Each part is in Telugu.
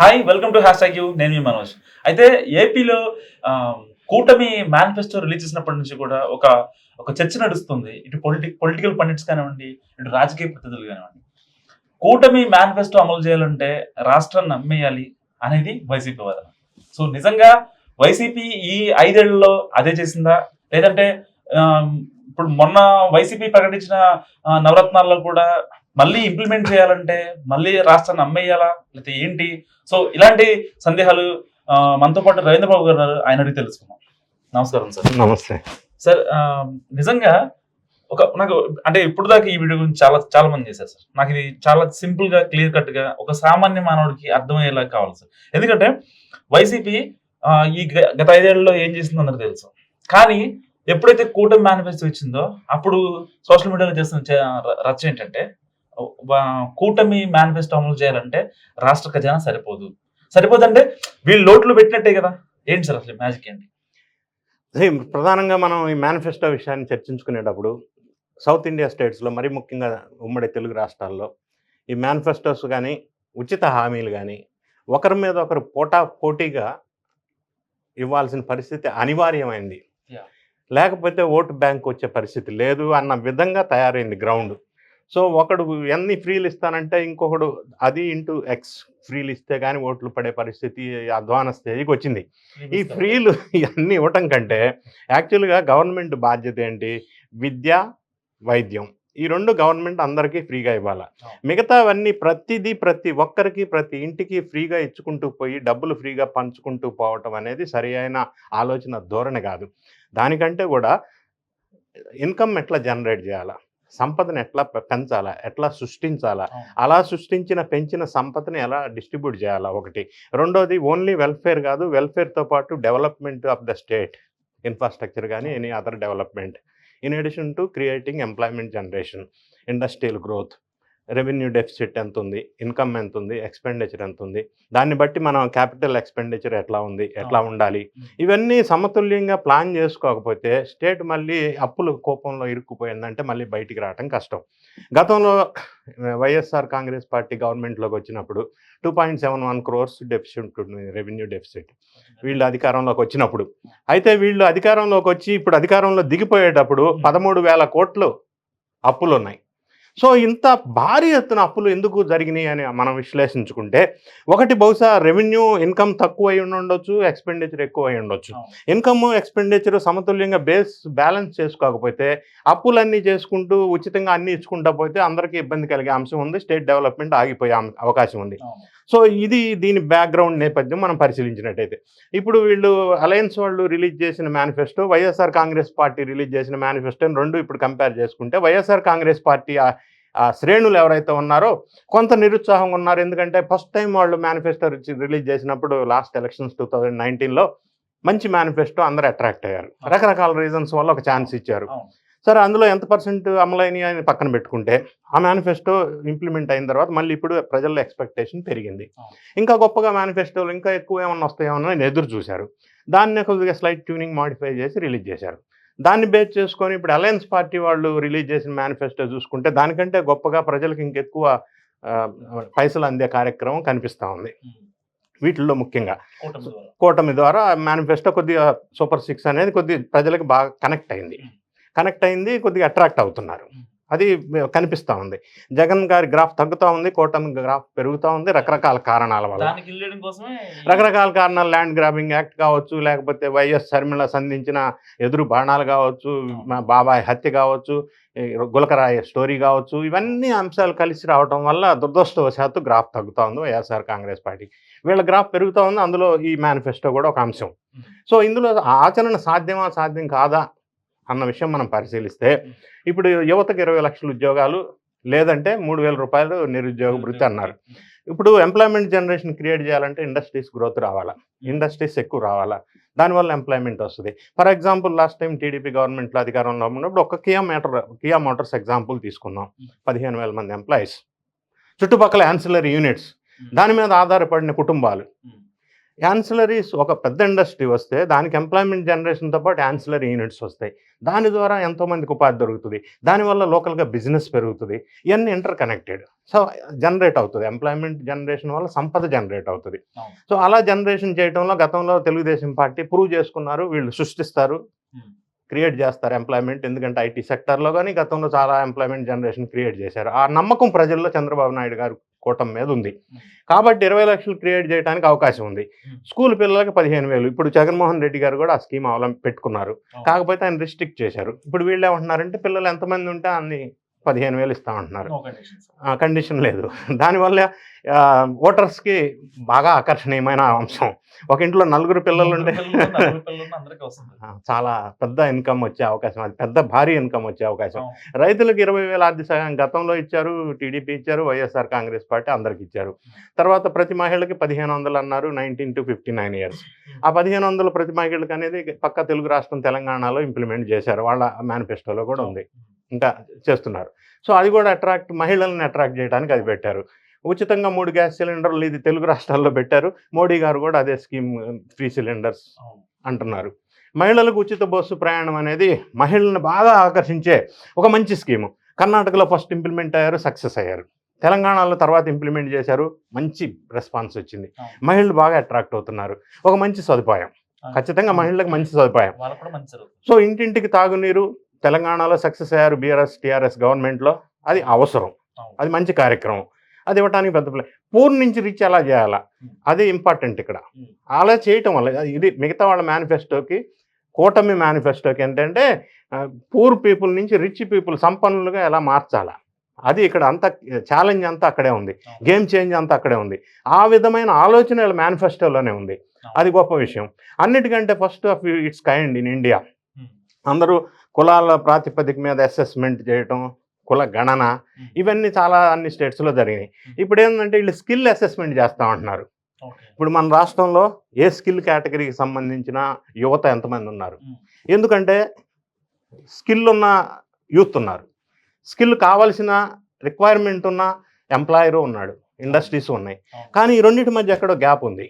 Hi welcome to hash you నేను మీ మనోజ్. అయితే ఏపీలో కూటమి మేనిఫెస్టో రిలీజ్ చేసినప్పటి నుంచి కూడా ఒక ఒక చర్చ నడుస్తుంది. ఇటు పొలిటి పొలిటికల్ పండిట్స్ కానివ్వండి ఇటు రాజకీయ ప్రతినిధులు కానివ్వండి. కూటమి మేనిఫెస్టో అమలు చేయాలంటే రాష్ట్రాన్ని నమ్మేయాలి అనేది వైసీపీ వాదన. సో నిజంగా వైసీపీ ఈ ఐదేళ్ళలో అదే చేసిందా? లేదంటే ఇప్పుడు మొన్న వైసీపీ ప్రకటించిన నవరత్నాల్లో కూడా మళ్ళీ ఇంప్లిమెంట్ చేయాలంటే మళ్ళీ రాష్ట్రాన్ని అమ్మేయాలా? లేకపోతే ఏంటి? సో ఇలాంటి సందేహాలు మనతో పాటు రవీంద్ర బాబు గారు. ఆయన అడిగి తెలుసుకుందాం. నమస్కారం సార్. నమస్తే. సార్ నిజంగా ఒక నాకు అంటే ఇప్పుడు దాకా ఈ వీడియో గురించి చాలా చాలా మంది చేశారు సార్. నాకు ఇది చాలా సింపుల్గా క్లియర్ కట్గా ఒక సామాన్య మానవుడికి అర్థమయ్యేలా కావాలి సార్. ఎందుకంటే వైసీపీ ఈ గ- గత ఐదేళ్ళలో ఏం చేసిందో అందరికి తెలుసు. కానీ ఎప్పుడైతే కూటమి మేనిఫెస్టో ఇచ్చిందో అప్పుడు సోషల్ మీడియాలో చేస్తున్న రచ్చ ఏంటంటే కూటమి మేనిఫెస్టో అమలు చేయాలంటే రాష్ట్ర ఖజానా సరిపోదు. సరిపోదంటే వీళ్ళు లోట్లు పెట్టినట్టే కదా. ఏంటి సార్ అసలు మ్యాజిక్ ఏంటి? ప్రధానంగా మనం ఈ మేనిఫెస్టో విషయాన్ని చర్చించుకునేటప్పుడు సౌత్ ఇండియా స్టేట్స్లో మరీ ముఖ్యంగా ఉమ్మడి తెలుగు రాష్ట్రాల్లో ఈ మేనిఫెస్టోస్ కానీ ఉచిత హామీలు కానీ ఒకరి మీద ఒకరు పోటా పోటీగా ఇవ్వాల్సిన పరిస్థితి అనివార్యమైంది. లేకపోతే ఓటు బ్యాంక్ వచ్చే పరిస్థితి లేదు అన్న విధంగా తయారైంది గ్రౌండ్ సో ఒకడు ఎన్ని ఫ్రీలు ఇస్తానంటే ఇంకొకడు అది ఇంటూ ఎక్స్ ఫ్రీలు ఇస్తే కానీ ఓట్లు పడే పరిస్థితి అధ్వాన స్టేజ్కి వచ్చింది. ఈ ఫ్రీలు ఇవన్నీ ఇవ్వటం కంటే యాక్చువల్గా గవర్నమెంట్ బాధ్యత ఏంటి? విద్య వైద్యం. ఈ రెండు గవర్నమెంట్ అందరికీ ఫ్రీగా ఇవ్వాలి. మిగతావన్నీ ప్రతిదీ ప్రతి ఒక్కరికి ప్రతి ఇంటికి ఫ్రీగా ఇచ్చుకుంటూ పోయి డబ్బులు ఫ్రీగా పంచుకుంటూ పోవటం అనేది సరి అయిన ఆలోచన ధోరణి కాదు. దానికంటే కూడా ఇన్కమ్ ఎట్లా జనరేట్ చేయాలా? సంపదను ఎట్లా పెంచాలా ఎట్లా సృష్టించాలా. అలా సృష్టించిన పెంచిన సంపదని ఎలా డిస్ట్రిబ్యూట్ చేయాలా? ఒకటి. రెండోది ఓన్లీ వెల్ఫేర్ కాదు వెల్ఫేర్తో పాటు development of the state. Infrastructure కానీ any other development. In addition to creating employment generation. Industrial growth. Revenue deficit ఎంత ఉంది ఇన్కమ్ ఎంత ఉంది ఎక్స్పెండిచర్ ఎంత ఉంది దాన్ని బట్టి మనం క్యాపిటల్ ఎక్స్పెండిచర్ ఎట్లా ఉంది ఎట్లా ఉండాలి? ఇవన్నీ సమతుల్యంగా ప్లాన్ చేసుకోకపోతే స్టేట్ మళ్ళీ అప్పుల కోపంలో ఇరుక్కుపోయిందంటే మళ్ళీ బయటికి రావటం కష్టం. గతంలో వైఎస్ఆర్ కాంగ్రెస్ పార్టీ గవర్నమెంట్లోకి వచ్చినప్పుడు two point seven one crores deficit revenue deficit. వీళ్ళు అధికారంలోకి వచ్చినప్పుడు. అయితే వీళ్ళు అధికారంలోకి వచ్చి ఇప్పుడు అధికారంలో దిగిపోయేటప్పుడు పదమూడు వేల కోట్లు అప్పులు ఉన్నాయి సో ఇంత భారీ ఎత్తున అప్పులు ఎందుకు జరిగినాయి అని మనం విశ్లేషించుకుంటే ఒకటి బహుశా రెవెన్యూ ఇన్కమ్ తక్కువ అయి ఉండొచ్చు ఎక్స్పెండిచర్ ఎక్కువ అయి ఉండొచ్చు. ఇన్కమ్ ఎక్స్పెండిచర్ సమతుల్యంగా బేస్ బ్యాలెన్స్ చేసుకోకపోతే అప్పులన్నీ చేసుకుంటూ ఉచితంగా అన్ని ఇచ్చుకుంటా పోతే అందరికీ ఇబ్బంది కలిగే అంశం ఉంది స్టేట్ డెవలప్మెంట్ ఆగిపోయే అవకాశం ఉంది. సో ఇది దీని బ్యాక్గ్రౌండ్ నేపథ్యం మనం పరిశీలించినట్టయితే. ఇప్పుడు వీళ్ళు అలయన్స్ వాళ్ళు రిలీజ్ చేసిన manifesto YSR Congress party release చేసిన మేనిఫెస్టో రెండు ఇప్పుడు కంపేర్ చేసుకుంటే వైఎస్ఆర్ కాంగ్రెస్ పార్టీ ఆ- శ్రేణులు ఎవరైతే ఉన్నారో కొంత నిరుత్సాహంగా ఉన్నారు. ఎందుకంటే ఫస్ట్ టైం వాళ్ళు మేనిఫెస్టో రిలీజ్ చేసినప్పుడు లాస్ట్ ఎలక్షన్స్ టూ థౌజండ్ నైన్టీన్లో మంచి మేనిఫెస్టో అందరూ అట్రాక్ట్ అయ్యారు. రకరకాల రీజన్స్ వల్ల ఒక ఛాన్స్ ఇచ్చారు. సరే అందులో ఎంత పర్సెంట్ అమలైనవి అని పక్కన పెట్టుకుంటే ఆ మేనిఫెస్టో ఇంప్లిమెంట్ అయిన తర్వాత మళ్ళీ ఇప్పుడు ప్రజల ఎక్స్పెక్టేషన్ పెరిగింది. ఇంకా గొప్పగా మేనిఫెస్టోలు ఇంకా ఎక్కువ ఏమన్నా వస్తాయేమో అని ఎదురు చూశారు. దాన్ని కొద్దిగా స్లైట్ ట్యూనింగ్ మాడిఫై చేసి రిలీజ్ చేశారు. దాన్ని బేస్ చేసుకొని ఇప్పుడు అలయన్స్ పార్టీ వాళ్ళు రిలీజ్ చేసిన మేనిఫెస్టో చూసుకుంటే దానికంటే గొప్పగా ప్రజలకు ఇంకెక్కువ పైసలు అందే కార్యక్రమం కనిపిస్తూ ఉంది. వీటిల్లో ముఖ్యంగా. కూటమి ద్వారా. కూటమి ద్వారా మేనిఫెస్టో కొద్దిగా సూపర్ సిక్స్ అనేది కొద్దిగా ప్రజలకు బాగా కనెక్ట్ అయింది. కనెక్ట్ అయింది కొద్దిగా అట్రాక్ట్ అవుతున్నారు. అది కనిపిస్తూ ఉంది. జగన్ గారి గ్రాఫ్ తగ్గుతూ ఉంది కూటమి గ్రాఫ్ పెరుగుతూ ఉంది రకరకాల కారణాల వల్ల. రకరకాల కారణాలు ల్యాండ్ గ్రాబింగ్ యాక్ట్ కావచ్చు లేకపోతే వైఎస్ షర్మిల సంధించిన ఎదురు బాణాలు కావచ్చు మా బాబాయ్ హత్య కావచ్చు గులకరాయ స్టోరీ కావచ్చు ఇవన్నీ అంశాలు కలిసి రావడం వల్ల దురదృష్టవశాత్తు గ్రాఫ్ తగ్గుతూ ఉంది వైఎస్ఆర్ కాంగ్రెస్ పార్టీ. వీళ్ళ గ్రాఫ్ పెరుగుతూ ఉంది అందులో ఈ మేనిఫెస్టో కూడా ఒక అంశం. సో ఇందులో ఆచరణ సాధ్యమా సాధ్యం కాదా అన్న విషయం మనం పరిశీలిస్తే ఇప్పుడు యువతకు ఇరవై లక్షల ఉద్యోగాలు లేదంటే మూడు వేల రూపాయలు నిరుద్యోగ భృతి అన్నారు. ఇప్పుడు ఎంప్లాయ్మెంట్ జనరేషన్ క్రియేట్ చేయాలంటే ఇండస్ట్రీస్ గ్రోత్ రావాలా? ఇండస్ట్రీస్ ఎక్కువ రావాలా? దానివల్ల ఎంప్లాయ్మెంట్ వస్తుంది. For example last time TDP గవర్నమెంట్లో అధికారంలో ఉన్నప్పుడు ఒక Kia motor Kia motors example తీసుకుందాం పదిహేను వేల మంది ఎంప్లాయీస్. చుట్టుపక్కల యాన్సిలరీ యూనిట్స్. దాని మీద ఆధారపడిన కుటుంబాలు. యాన్సిలరీస్ ఒక పెద్ద ఇండస్ట్రీ వస్తే దానికి ఎంప్లాయ్మెంట్ జనరేషన్తో పాటు యాన్సిలరీ యూనిట్స్ వస్తాయి. దాని ద్వారా ఎంతోమందికి ఉపాధి దొరుకుతుంది. దానివల్ల లోకల్గా బిజినెస్ పెరుగుతుంది. ఇవన్నీ ఇంటర్ కనెక్టెడ్ సో జనరేట్ అవుతుంది. ఎంప్లాయ్మెంట్ జనరేషన్ వల్ల సంపద జనరేట్ అవుతుంది. సో అలా జనరేషన్ చేయడంలో గతంలో తెలుగుదేశం పార్టీ ప్రూవ్ చేసుకున్నారు. వీళ్ళు సృష్టిస్తారు. Hmm. క్రియేట్ చేస్తారు ఎంప్లాయ్మెంట్ ఎందుకంటే ఐటీ సెక్టర్లో కానీ గతంలో చాలా ఎంప్లాయ్మెంట్ జనరేషన్ క్రియేట్ చేశారు. ఆ నమ్మకం ప్రజల్లో చంద్రబాబు నాయుడు గారు కూటమి మీద ఉంది. కాబట్టి ఇరవై లక్షలు క్రియేట్ చేయడానికి అవకాశం ఉంది. స్కూల్ పిల్లలకి పదిహేను వేలు ఇప్పుడు జగన్మోహన్ రెడ్డి గారు కూడా ఆ స్కీమ్ అవలం పెట్టుకున్నారు. కాకపోతే ఆయన రిస్ట్రిక్ట్ చేశారు ఇప్పుడు వీళ్ళు ఏమంటున్నారంటే పిల్లలు ఎంతమంది ఉంటే అన్ని పదిహేను వేలు ఇస్తామంటున్నారు. కండిషన్ లేదు. దానివల్ల ఓటర్స్కి బాగా ఆకర్షణీయమైన అంశం. ఒక ఇంట్లో నలుగురు పిల్లలు ఉంటే ఆ, చాలా పెద్ద ఇన్కమ్ వచ్చే అవకాశం అది పెద్ద భారీ ఇన్కమ్ వచ్చే అవకాశం. రైతులకు ఇరవై వేల ఆర్థిక సహాయం గతంలో ఇచ్చారు టీడీపీ ఇచ్చారు వైఎస్ఆర్ కాంగ్రెస్ పార్టీ అందరికి ఇచ్చారు. తర్వాత ప్రతి మహిళకి పదిహేను వందలు అన్నారు nineteen to fifty nine years. ఆ పదిహేను వందలు ప్రతి మహిళకి అనేది పక్క తెలుగు రాష్ట్రం తెలంగాణలో ఇంప్లిమెంట్ చేశారు. వాళ్ళ మేనిఫెస్టోలో కూడా ఉంది. ఇంకా చేస్తున్నారు. సో అది కూడా అట్రాక్ట్ మహిళలను అట్రాక్ట్ చేయడానికి అది పెట్టారు. ఉచితంగా మూడు గ్యాస్ సిలిండర్లు ఇది తెలుగు రాష్ట్రాల్లో పెట్టారు. మోడీ గారు కూడా అదే స్కీమ్ ఫ్రీ సిలిండర్స్. అంటున్నారు. మహిళలకు ఉచిత బస్సు ప్రయాణం అనేది మహిళలను బాగా ఆకర్షించే ఒక మంచి స్కీము. కర్ణాటకలో ఫస్ట్ ఇంప్లిమెంట్ అయ్యారు సక్సెస్ అయ్యారు. తెలంగాణలో తర్వాత ఇంప్లిమెంట్ చేశారు మంచి రెస్పాన్స్ వచ్చింది. మహిళలు బాగా అట్రాక్ట్ అవుతున్నారు. ఒక మంచి సదుపాయం. ఖచ్చితంగా మహిళలకు మంచి సదుపాయం. సో ఇంటింటికి తాగునీరు తెలంగాణలో సక్సెస్ అయ్యారు బీఆర్ఎస్ టీఆర్ఎస్ గవర్నమెంట్లో అది అవసరం. అది మంచి కార్యక్రమం. అది ఇవ్వడానికి పెద్ద పూర్ నుంచి రీచ్ ఎలా చేయాలా? అది ఇంపార్టెంట్ ఇక్కడ. అలా చేయటం వల్ల ఇది మిగతా వాళ్ళ మేనిఫెస్టోకి కూటమి మేనిఫెస్టోకి ఏంటంటే పూర్ పీపుల్ నుంచి రిచ్ పీపుల్ సంపన్నులుగా ఎలా మార్చాలా? అది ఇక్కడ అంత ఛాలెంజ్ అంతా అక్కడే ఉంది. గేమ్ చేంజ్ అంతా అక్కడే ఉంది. ఆ విధమైన ఆలోచన మేనిఫెస్టోలోనే ఉంది. అది గొప్ప విషయం. అన్నిటికంటే first of its kind in India. అందరూ కులాల ప్రాతిపదిక మీద అసెస్మెంట్ చేయటం కుల గణన. ఇవన్నీ చాలా అన్ని స్టేట్స్లో జరిగినాయి. ఇప్పుడు ఏంటంటే వీళ్ళు స్కిల్ అసెస్మెంట్ చేస్తామంటున్నారు ఓకే. ఇప్పుడు మన రాష్ట్రంలో ఏ స్కిల్ కేటగిరీకి సంబంధించిన యువత ఎంతమంది ఉన్నారు. ఎందుకంటే స్కిల్ ఉన్న యూత్ ఉన్నారు. స్కిల్ కావాల్సిన రిక్వైర్మెంట్ ఉన్న ఎంప్లాయరు ఉన్నాడు. ఇండస్ట్రీస్ ఉన్నాయి. కానీ ఈ రెండింటి మధ్య ఎక్కడో గ్యాప్ ఉంది.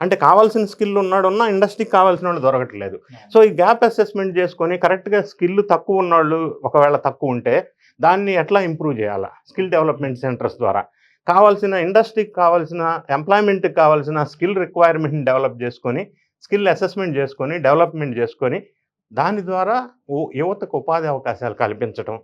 అంటే కావాల్సిన స్కిల్ ఉన్నాడు ఉన్నా ఇండస్ట్రీకి కావాల్సిన వాళ్ళు దొరకట్లేదు. సో ఈ గ్యాప్ అసెస్మెంట్ చేసుకొని కరెక్ట్గా స్కిల్ తక్కువ ఉన్నవాళ్ళు ఒకవేళ తక్కువ ఉంటే దాన్ని ఎట్లా ఇంప్రూవ్ చేయాలా? స్కిల్ డెవలప్మెంట్ సెంటర్స్ ద్వారా. కావాల్సిన ఇండస్ట్రీకి కావాల్సిన ఎంప్లాయ్మెంట్కి కావాల్సిన స్కిల్ రిక్వైర్మెంట్ని డెవలప్ చేసుకొని స్కిల్ అసెస్మెంట్ చేసుకొని డెవలప్మెంట్ చేసుకొని దాని ద్వారా యువతకు ఉపాధి అవకాశాలు కల్పించడం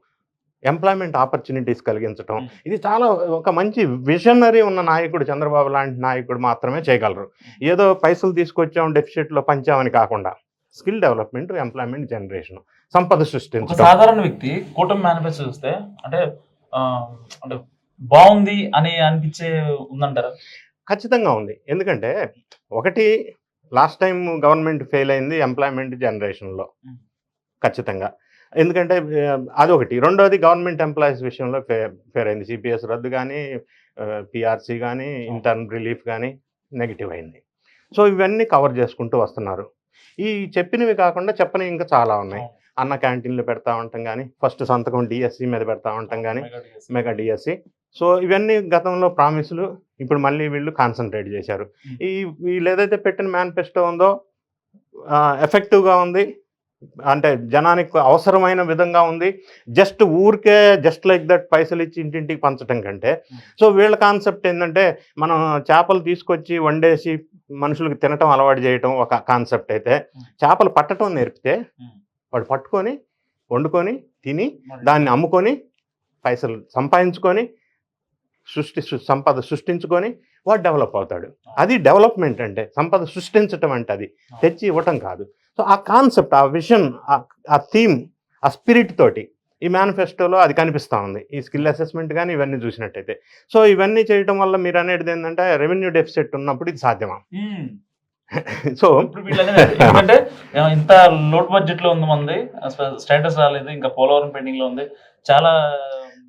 ఎంప్లాయ్మెంట్ ఆపర్చునిటీస్ కలిగించడం. ఇది చాలా ఒక మంచి విజనరీ ఉన్న నాయకుడు చంద్రబాబు లాంటి నాయకుడు మాత్రమే చేయగలరు. ఏదో పైసలు తీసుకొచ్చాం డెఫిసిట్లో పంచామని కాకుండా స్కిల్ డెవలప్మెంట్ ఎంప్లాయ్మెంట్ జనరేషన్ సంపద సృష్టించడం సాధారణ వ్యక్తి కూటమి మేనిఫెస్టో చూస్తే అంటే అంటే బాగుంది అని అనిపించే ఉందంటారా? ఖచ్చితంగా ఉంది. ఎందుకంటే ఒకటి లాస్ట్ టైం గవర్నమెంట్ ఫెయిల్ అయింది ఎంప్లాయ్మెంట్ జనరేషన్లో. ఖచ్చితంగా. ఎందుకంటే అదొకటి. రెండోది గవర్నమెంట్ ఎంప్లాయీస్ విషయంలో ఫెయిర్ అయింది సిపిఎస్ రద్దు కానీ పిఆర్సీ కానీ ఇంటర్న్ రిలీఫ్ కానీ నెగిటివ్ అయింది. సో ఇవన్నీ కవర్ చేసుకుంటూ వస్తున్నారు. ఈ చెప్పినవి కాకుండా చెప్పని ఇంకా చాలా ఉన్నాయి. అన్న క్యాంటీన్లు పెడతా ఉంటాం కానీ ఫస్ట్ సంతకం డిఎస్సి మీద పెడతా ఉంటాం కానీ మెగా డిఎస్సి. సో ఇవన్నీ గతంలో ప్రామిసులు ఇప్పుడు మళ్ళీ వీళ్ళు కాన్సన్ట్రేట్ చేశారు. ఈ వీళ్ళు ఏదైతే పెట్టిన మేనిఫెస్టో ఉందో ఎఫెక్టివ్గా ఉంది. అంటే జనానికి అవసరమైన విధంగా ఉంది. జస్ట్ ఊరికే జస్ట్ లైక్ దట్ పైసలు ఇచ్చి ఇంటింటికి పంచడం కంటే. సో వీళ్ళ కాన్సెప్ట్ ఏంటంటే మనం చేపలు తీసుకొచ్చి వండేసి మనుషులకు తినటం అలవాటు చేయటం ఒక కాన్సెప్ట్ అయితే. చేపలు పట్టడం నేర్పితే. వాడు పట్టుకొని వండుకొని తిని దాన్ని అమ్ముకొని పైసలు సంపాదించుకొని సృష్టి సంపద సృష్టించుకొని వాడు డెవలప్ అవుతాడు. అది డెవలప్మెంట్ అంటే సంపద సృష్టించటం అంటే అది. తెచ్చి ఇవ్వటం కాదు. సో ఆ కాన్సెప్ట్ ఆ విజన్ ఆ థీమ్ ఆ స్పిరిట్ తోటి ఈ మేనిఫెస్టోలో అది కనిపిస్తూ ఉంది. ఈ స్కిల్ అసెస్మెంట్ కానీ ఇవన్నీ చూసినట్టయితే. సో ఇవన్నీ చేయటం వల్ల మీరు అనేది ఏంటంటే రెవెన్యూ డెఫిసిట్ ఉన్నప్పుడు ఇది సాధ్యమా. సో. ఎందుకంటే ఇంత లోట్ బడ్జెట్లో ఉంది మంది. స్టేటస్ రాలేదు. ఇంకా పోలవరం పెండింగ్లో ఉంది. చాలా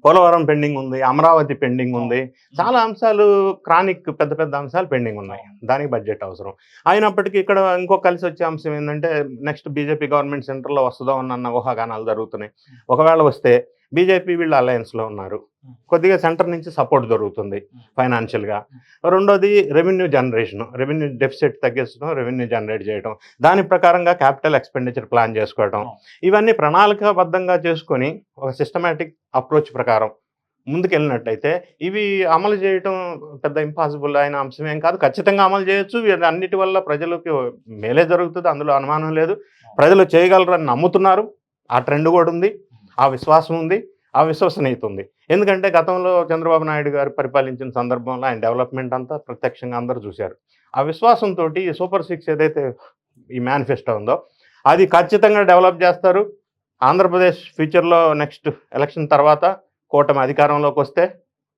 పోలవరం పెండింగ్ ఉంది అమరావతి పెండింగ్ ఉంది. చాలా అంశాలు క్రానిక్ పెద్ద పెద్ద అంశాలు పెండింగ్ ఉన్నాయి. దానికి బడ్జెట్ అవసరం. అయినప్పటికీ ఇక్కడ ఇంకో కలిసి వచ్చే అంశం ఏంటంటే నెక్స్ట్ బీజేపీ గవర్నమెంట్ సెంటర్లో వస్తుందో అన్న ఊహాగానాలు జరుగుతున్నాయి. ఒకవేళ వస్తే బీజేపీ వీళ్ళు అలయన్స్లో ఉన్నారు. కొద్దిగా సెంటర్ నుంచి సపోర్ట్ దొరుకుతుంది ఫైనాన్షియల్గా. రెండోది రెవెన్యూ జనరేషన్. రెవెన్యూ డెఫిసిట్ తగ్గించడం రెవెన్యూ జనరేట్ చేయడం దాని ప్రకారంగా క్యాపిటల్ ఎక్స్పెండిచర్ ప్లాన్ చేసుకోవడం ఇవన్నీ ప్రణాళికాబద్ధంగా చేసుకొని ఒక సిస్టమేటిక్ అప్రోచ్ ప్రకారం ముందుకెళ్ళినట్టయితే ఇవి అమలు చేయటం పెద్ద ఇంపాసిబుల్ అయిన అంశం ఏం కాదు. ఖచ్చితంగా అమలు చేయొచ్చు. అన్నిటి వల్ల ప్రజలకు మేలే జరుగుతుంది. అందులో అనుమానం లేదు. ప్రజలు చేయగలరని నమ్ముతున్నారు. ఆ ట్రెండ్ కూడా ఉంది. ఆ విశ్వాసం ఉంది ఆ విశ్వసనీయత ఉంది. ఎందుకంటే గతంలో చంద్రబాబు నాయుడు గారు పరిపాలించిన సందర్భంలో ఆయన డెవలప్మెంట్ అంతా ప్రత్యక్షంగా అందరూ చూశారు. ఆ విశ్వాసంతో ఈ సూపర్ సిక్స్ ఏదైతే ఈ మేనిఫెస్టో ఉందో అది ఖచ్చితంగా డెవలప్ చేస్తారు. ఆంధ్రప్రదేశ్ ఫ్యూచర్లో నెక్స్ట్ ఎలక్షన్ తర్వాత కూటమి అధికారంలోకి వస్తే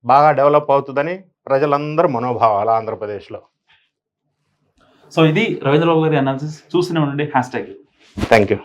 బాగా డెవలప్ అవుతుందని ప్రజలందరూ మనోభావాలు ఆంధ్రప్రదేశ్లో. సో ఇది రవీంద్రబాబు గారి అనాలిసిస్ చూస్తూనే ఉండండి. Hash tag thank you